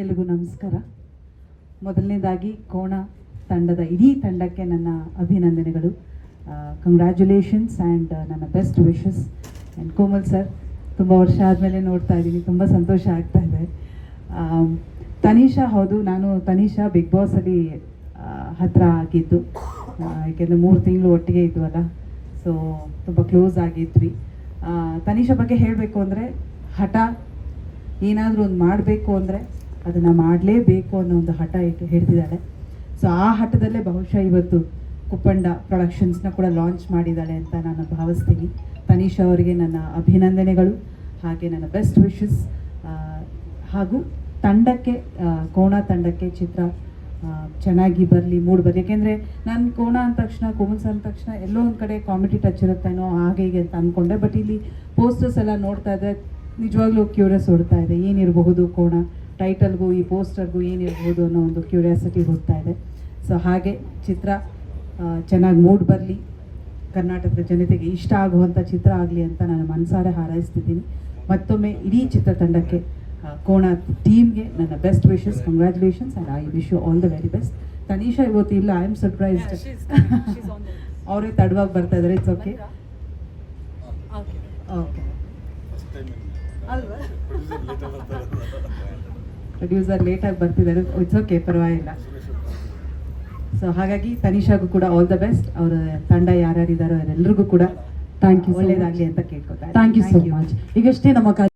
ಎಲ್ರಿಗೂ ನಮಸ್ಕಾರ. ಮೊದಲನೇದಾಗಿ ಕೋಣ ತಂಡದ ಇಡೀ ತಂಡಕ್ಕೆ ನನ್ನ ಅಭಿನಂದನೆಗಳು. ಕಂಗ್ರ್ಯಾಚುಲೇಷನ್ಸ್ ಆ್ಯಂಡ್ ನನ್ನ best wishes and Komal sir ತುಂಬ ವರ್ಷ ಆದಮೇಲೆ ನೋಡ್ತಾ ಇದ್ದೀನಿ, ತುಂಬ ಸಂತೋಷ ಆಗ್ತಾ ಇದೆ. ತನೀಷಾ ಹೌದು, ನಾನು ತನಿಷಾ ಬಿಗ್ ಬಾಸಲ್ಲಿ ಹತ್ತಿರ ಆಗಿದ್ದು. ಯಾಕೆಂದರೆ ಮೂರು ತಿಂಗಳು ಒಟ್ಟಿಗೆ ಇದ್ವಲ್ಲ ಸೊ ತುಂಬ ಕ್ಲೋಸ್ ಆಗಿದ್ವಿ. ತನಿಷಾ ಬಗ್ಗೆ ಹೇಳಬೇಕು ಅಂದರೆ, ಹಠ, ಏನಾದರೂ ಒಂದು ಮಾಡಬೇಕು ಅಂದರೆ ಅದನ್ನು ಮಾಡಲೇಬೇಕು ಅನ್ನೋ ಒಂದು ಹಠ ಇಟ್ಟು ಹಿಡ್ದಿದ್ದಾಳೆ. ಸೊ ಆ ಹಠದಲ್ಲೇ ಬಹುಶಃ ಇವತ್ತು ಕುಪ್ಪಂಡ ಪ್ರೊಡಕ್ಷನ್ಸ್ನ ಕೂಡ ಲಾಂಚ್ ಮಾಡಿದ್ದಾಳೆ ಅಂತ ನಾನು ಭಾವಿಸ್ತೀನಿ. ತನೀಶ್ ಅವರಿಗೆ ನನ್ನ ಅಭಿನಂದನೆಗಳು, ಹಾಗೆ ನನ್ನ ಬೆಸ್ಟ್ ವಿಶಸ್ ಹಾಗೂ ತಂಡಕ್ಕೆ ಕೋಣ ತಂಡಕ್ಕೆ ಚಿತ್ರ ಚೆನ್ನಾಗಿ ಬರಲಿ, ಮೂಡ್ ಬರಲಿ. ಯಾಕೆಂದರೆ ನಾನು ಕೋಣ ಅಂದ ತಕ್ಷಣ ಕೋಮಲ್ಸ್ ಅಂದ ತಕ್ಷಣ ಎಲ್ಲೋ ಒಂದು ಕಡೆ ಕಾಮಿಡಿ ಟಚ್ ಇರುತ್ತೇನೋ ಹಾಗೆ ಹೀಗೆ ಅಂತ ಅಂದ್ಕೊಂಡೆ ಬಟ್ ಇಲ್ಲಿ ಪೋಸ್ಟರ್ಸ್ ಎಲ್ಲ ನೋಡ್ತಾ ಇದ್ದರೆ ನಿಜವಾಗ್ಲೂ ಕ್ಯೂರಿಯಸ್ ಓಡ್ತಾ ಇದೆ. ಏನಿರಬಹುದು ಕೋಣ? ಟೈಟಲ್ಗೂ ಈ ಪೋಸ್ಟರ್ಗೂ ಏನಿರ್ಬೋದು ಅನ್ನೋ ಒಂದು ಕ್ಯೂರಿಯಾಸಿಟಿ ಹೋಗ್ತಾ ಇದೆ. ಸೊ ಹಾಗೆ ಚಿತ್ರ ಚೆನ್ನಾಗಿ ಮೂಡ್ ಬರಲಿ. ಕರ್ನಾಟಕದ ಜನತೆಗೆ ಇಷ್ಟ ಆಗುವಂಥ ಚಿತ್ರ ಆಗಲಿ ಅಂತ ನಾನು ಮನಸಾರೆ ಹಾರೈಸ್ತಿದ್ದೀನಿ. ಮತ್ತೊಮ್ಮೆ ಇಡೀ ಚಿತ್ರತಂಡಕ್ಕೆ ಕೋಣ ಟೀಮ್ಗೆ ನನ್ನ best wishes congratulations and I wish you all the very best Tanisha ಇವತ್ತು ಇಲ್ಲ ಐ ಆಮ್ ಸರ್ಪ್ರೈಸ್ಡ್ ಅವರೇ ತಡವಾಗಿ ಬರ್ತಾ ಇದ್ದಾರೆ ಇಟ್ಸ್ ಓಕೆ ಓಕೆ ಅಲ್ವಾ? ಪ್ರೊಡ್ಯೂಸರ್ ಲೇಟಾಗಿ ಬರ್ತಿದ್ದಾರೆ. ಇಟ್ಸ್ ಓಕೆ ಪರವಾಗಿಲ್ಲ. ಸೊ ಹಾಗಾಗಿ ತನಿಷಾಗೂ ಕೂಡ ಆಲ್ ದ ಬೆಸ್ಟ್ ಅವರ ತಂಡ ಯಾರ್ಯಾರಿದ್ದಾರೋ ಅವರೆಲ್ಲರಿಗೂ ಕೂಡ ಥ್ಯಾಂಕ್ ಯು ಒಳ್ಳೇದಾಗಲಿ ಅಂತ ಕೇಳ್ಕೊತಾರೆ ಥ್ಯಾಂಕ್ ಯು ಸೋ ಮಚ್ ಈಗಷ್ಟೇ ನಮ್ಮ